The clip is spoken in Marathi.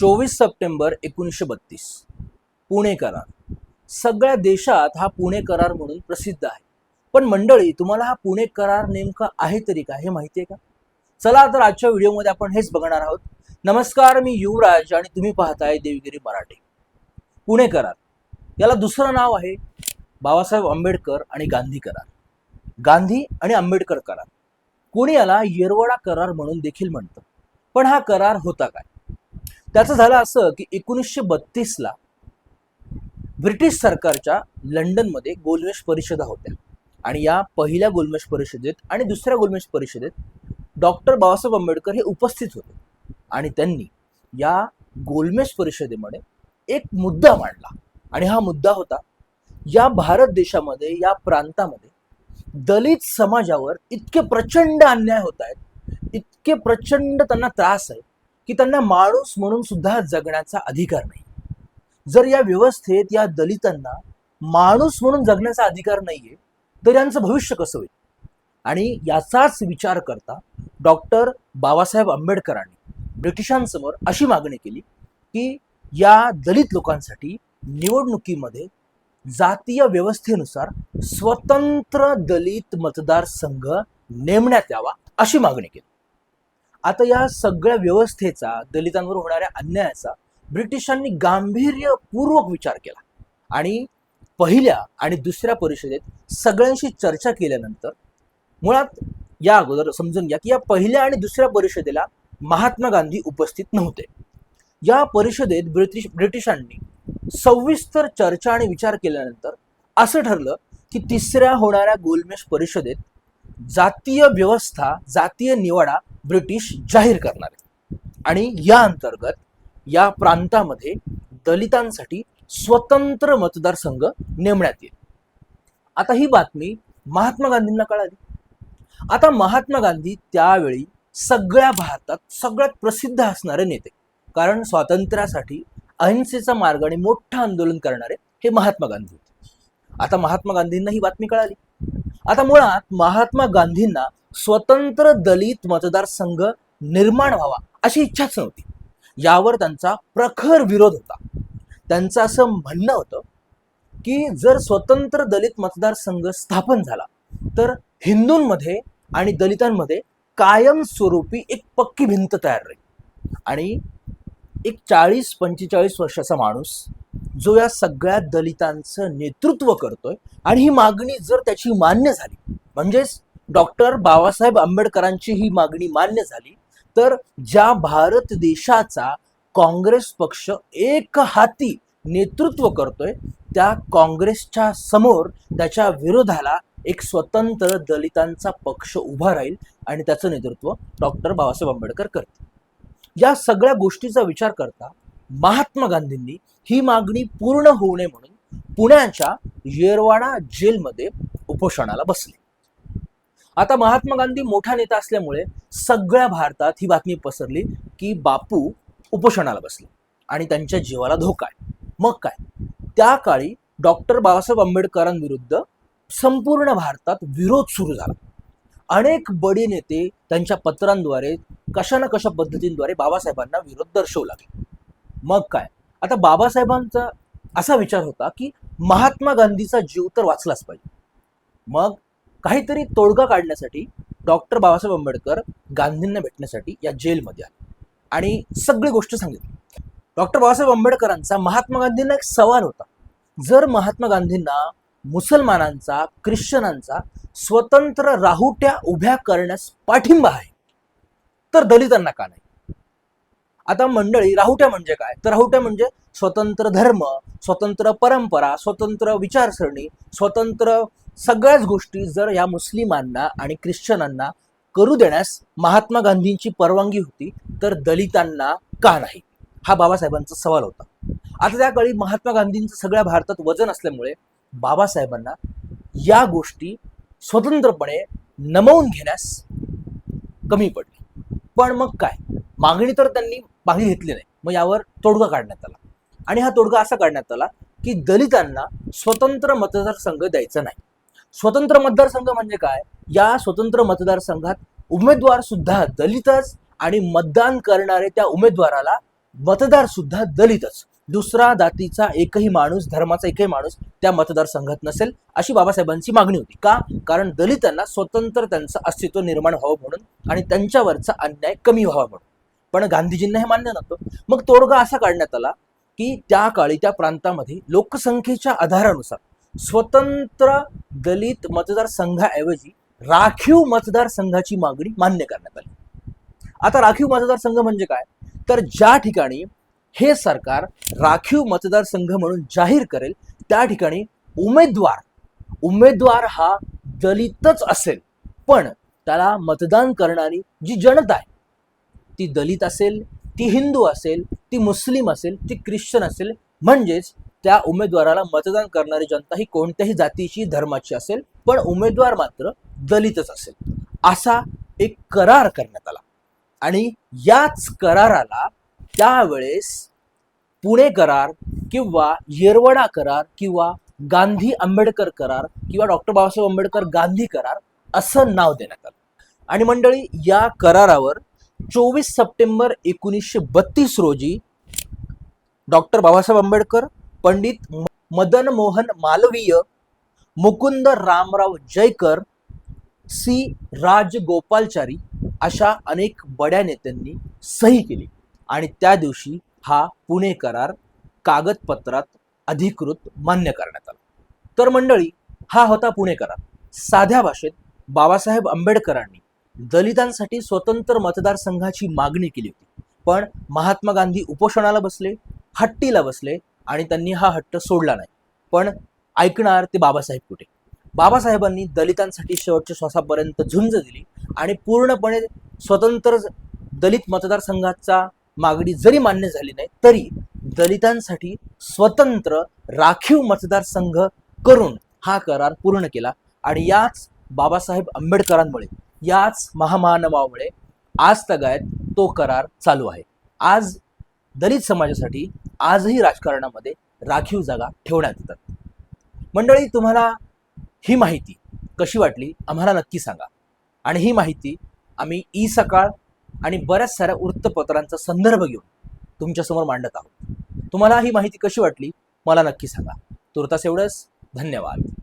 चोवीस सप्टेंबर एकोणीसशे बत्तीस. पुणे करार. सगळ्या देशात हा पुणे करार म्हणून प्रसिद्ध आहे. पण मंडळी तुम्हाला हा पुणे करार नेमका आहे तरी का? हे माहिती आहे का? चला तर आजच्या व्हिडिओमध्ये आपण हेच बघणार आहोत. नमस्कार मी युवराज आणि तुम्ही पाहताय देवगिरी मराठी. पुणे करार. याला दुसरं नाव आहे बाबासाहेब आंबेडकर आणि गांधी करार. गांधी आणि आंबेडकर करार. कोणी याला येरवडा करार म्हणून देखील म्हणतं. पण हा करार होता काय? त्याचं झालं असं की एकोणीसशे बत्तीसला ब्रिटिश सरकारच्या लंडनमध्ये गोलमेज परिषदा होत्या. आणि या पहिल्या गोलमेश परिषदेत आणि दुसऱ्या गोलमेज परिषदेत डॉक्टर बाबासाहेब आंबेडकर हे उपस्थित होते. आणि त्यांनी या गोलमेश परिषदेमध्ये एक मुद्दा मांडला. आणि हा मुद्दा होता या भारत देशामध्ये या प्रांतामध्ये दलित समाजावर इतके प्रचंड अन्याय होत आहेत इतके प्रचंड त्यांना त्रास आहे की त्यांना माणूस म्हणून सुद्धा जगण्याचा अधिकार नाही. जर या व्यवस्थेत या दलितांना माणूस म्हणून जगण्याचा अधिकार नाहीये तर यांचं भविष्य कसं होईल? आणि याचाच विचार करता डॉक्टर बाबासाहेब आंबेडकरांनी ब्रिटिशांसमोर अशी मागणी केली की या दलित लोकांसाठी निवडणुकीमध्ये जातीय व्यवस्थेनुसार स्वतंत्र दलित मतदारसंघ नेमण्यात यावा अशी मागणी केली. आता या सगळ्या व्यवस्थेचा दलितांवर होणाऱ्या अन्यायाचा ब्रिटिशांनी गांभीर्यपूर्वक विचार केला. आणि पहिल्या आणि दुसऱ्या परिषदेत सगळ्यांशी चर्चा केल्यानंतर मुळात या अगोदर समजून घ्या की या पहिल्या आणि दुसऱ्या परिषदेला महात्मा गांधी उपस्थित नव्हते. या परिषदेत ब्रिटिश ब्रिटिशांनी सविस्तर चर्चा आणि विचार केल्यानंतर असं ठरलं की तिसऱ्या होणाऱ्या गोलमेज परिषदेत जातीय व्यवस्था जातीय निवाडा ब्रिटिश जाहीर करणार आहेत. आणि या अंतर्गत या प्रांतामध्ये दलितांसाठी स्वतंत्र मतदारसंघ नेमण्यात येईल. आता ही बातमी महात्मा गांधींना कळाली. आता महात्मा गांधी त्यावेळी सगळ्या भारतात सगळ्यात प्रसिद्ध असणारे नेते. कारण स्वातंत्र्यासाठी अहिंसेचा मार्ग आणि मोठं आंदोलन करणारे हे महात्मा गांधी होते. आता महात्मा गांधींना ही बातमी कळाली. आता मुळात महात्मा गांधींना स्वतंत्र दलित मतदारसंघ निर्माण व्हावा अशी इच्छाच नव्हती. यावर त्यांचा प्रखर विरोध होता. त्यांचं असं म्हणणं होतं की जर स्वतंत्र दलित मतदारसंघ स्थापन झाला तर हिंदूंमध्ये आणि दलितांमध्ये कायमस्वरूपी एक पक्की भिंत तयार राहील. आणि एक चाळीस पंचेचाळीस वर्षाचा माणूस जो या सगळ्या दलितांचं नेतृत्व करतोय आणि ही मागणी जर त्याची मान्य झाली म्हणजेच डॉक्टर बाबासाहेब आंबेडकरांची ही मागणी मान्य झाली तर ज्या भारत देशाचा काँग्रेस पक्ष एक हाती नेतृत्व करतोय त्या काँग्रेसच्या समोर त्याच्या विरोधाला एक स्वतंत्र दलितांचा पक्ष उभा राहील आणि त्याचं नेतृत्व डॉक्टर बाबासाहेब आंबेडकर करतील. या सगळ्या गोष्टीचा विचार करता महात्मा गांधींनी ही मागणी पूर्ण होऊ नये म्हणून पुण्याच्या येरवाडा जेलमध्ये उपोषणाला बसले. आता महात्मा गांधी मोठा नेता असल्यामुळे सगळ्या भारतात ही बातमी पसरली की बापू उपोषणाला बसले आणि त्यांच्या जीवाला धोका आहे. मग काय? त्या काळी डॉक्टर बाबासाहेब आंबेडकरांविरुद्ध संपूर्ण भारतात विरोध सुरू झाला. अनेक बडी नेते त्यांच्या पत्रांद्वारे कशा ना कशा पद्धतींद्वारे बाबासाहेबांना विरोध दर्शवू लागले? मग काय? आता बाबासाहेबांचा असा विचार होता की महात्मा गांधीचा जीव तर वाचलाच पाहिजे. मग काहीतरी तोडगा काढण्यासाठी डॉक्टर बाबासाहेब आंबेडकर गांधींना भेटण्यासाठी या जेलमध्ये आले. आणि सगळी गोष्ट सांगितली. डॉक्टर बाबासाहेब आंबेडकरांचा महात्मा गांधींना एक सवाल होता. जर महात्मा गांधींना मुसलमानांचा ख्रिश्चनांचा स्वतंत्र राहुट्या उभ्या करण्यास पाठिंबा आहे. तर दलितांना का नाही? आता मंडळी राहुट्या म्हणजे काय? तर राहुट्या म्हणजे स्वतंत्र धर्म स्वतंत्र परंपरा स्वतंत्र विचारसरणी स्वतंत्र सगळ्याच गोष्टी जर या मुस्लिमांना आणि ख्रिश्चनांना करू देण्यास महात्मा गांधींची परवानगी होती तर दलितांना का नाही? हा बाबासाहेबांचा सवाल होता. आता त्या काळी महात्मा गांधींचं सगळ्या भारतात वजन असल्यामुळे बाबासाहेबांना या गोष्टी स्वतंत्रपणे नमवून घेण्यास कमी पडली. पण मग काय? मागणी तर त्यांनी मागे घेतली नाही. मग यावर तोडगा काढण्यात आला. आणि हा तोडगा असा काढण्यात आला की दलितांना स्वतंत्र मतदारसंघ द्यायचा नाही. स्वतंत्र मतदारसंघ म्हणजे काय? या स्वतंत्र मतदारसंघात उमेदवार सुद्धा दलितच आणि मतदान करणारे त्या उमेदवाराला मतदार सुद्धा दलितच. दुसरा जातीचा एकही माणूस धर्माचा एकही माणूस त्या मतदारसंघात नसेल अशी बाबासाहेबांची मागणी होती. का? कारण दलितांना स्वतंत्र त्यांचं अस्तित्व निर्माण व्हावं म्हणून आणि त्यांच्यावरचा अन्याय कमी व्हावा म्हणून. पण गांधीजींना हे मान्य नव्हतं. मग तोडगा असा काढण्यात आला की त्या काळी त्या प्रांतामध्ये लोकसंख्येच्या आधारानुसार स्वतंत्र दलित मतदारसंघाऐवजी राखीव मतदारसंघाची मागणी मान्य करण्यात आली. आता राखीव मतदारसंघ म्हणजे काय? तर ज्या ठिकाणी हे सरकार राखीव मतदारसंघ म्हणून जाहीर करेल. त्या ठिकाणी उमेदवार उमेदवार हा दलितच असेल. पण त्याला मतदान करणारी जी जनता आहे ती दलित असेल ती हिंदू असेल ती मुस्लिम असेल ती ख्रिश्चन असेल म्हणजेच त्या उमेदवाराला मतदान करणारी जनता ही कोणत्याही जातीची धर्माची असेल पण उमेदवार मात्र दलितच असेल. असा एक करार करण्यात आला. आणि याच कराराला त्यावेळेस पुणे करार किंवा येरवडा करार किंवा गांधी आंबेडकर करार किंवा डॉक्टर बाबासाहेब आंबेडकर गांधी करार असं नाव देण्यात आलं. आणि मंडळी या करारावर चोवीस सप्टेंबर एकोणीसशे बत्तीस रोजी डॉक्टर बाबासाहेब आंबेडकर पंडित मदन मोहन मालवीय मुकुंद रामराव जयकर सी. राजगोपालचारी अशा अनेक बड्या नेत्यांनी सही केली. आणि त्या दिवशी हा पुणे करार कागदपत्रात अधिकृत मान्य करण्यात आला. तर मंडळी हा होता पुणे करार. साध्या भाषेत बाबासाहेब आंबेडकरांनी दलितांसाठी स्वतंत्र मतदारसंघाची मागणी केली होती. पण महात्मा गांधी उपोषणाला बसले हट्टीला बसले आणि त्यांनी हा हट्ट सोडला नाही. पण ऐकणार ते बाबासाहेब कुठे? बाबासाहेबांनी दलितांसाठी शेवटच्या श्वासापर्यंत झुंज दिली आणि पूर्णपणे स्वतंत्र दलित मतदारसंघाचा मागणी जरी मान्य झाली नाही तरी दलितांसाठी स्वतंत्र राखीव मतदारसंघ करून हा करार पूर्ण केला. आणि याच बाबासाहेब आंबेडकरांमुळे याच महामानवामुळे आज तगायत तो करार चालू आहे. आज दलित समाजासाठी आजही राजकारणामध्ये राखीव जागा ठेवण्यात येतात. मंडळी तुम्हाला ही माहिती कशी वाटली? आम्हाला नक्की सांगा. आणि ही माहिती आम्ही ई सकाळ आणि बऱ्याच साऱ्या वृत्तपत्रांचा संदर्भ घेऊन तुमच्यासमोर मांडत आहोत. तुम्हाला ही माहिती कशी वाटली? मला नक्की सांगा. तुर्तास एवढंच. धन्यवाद.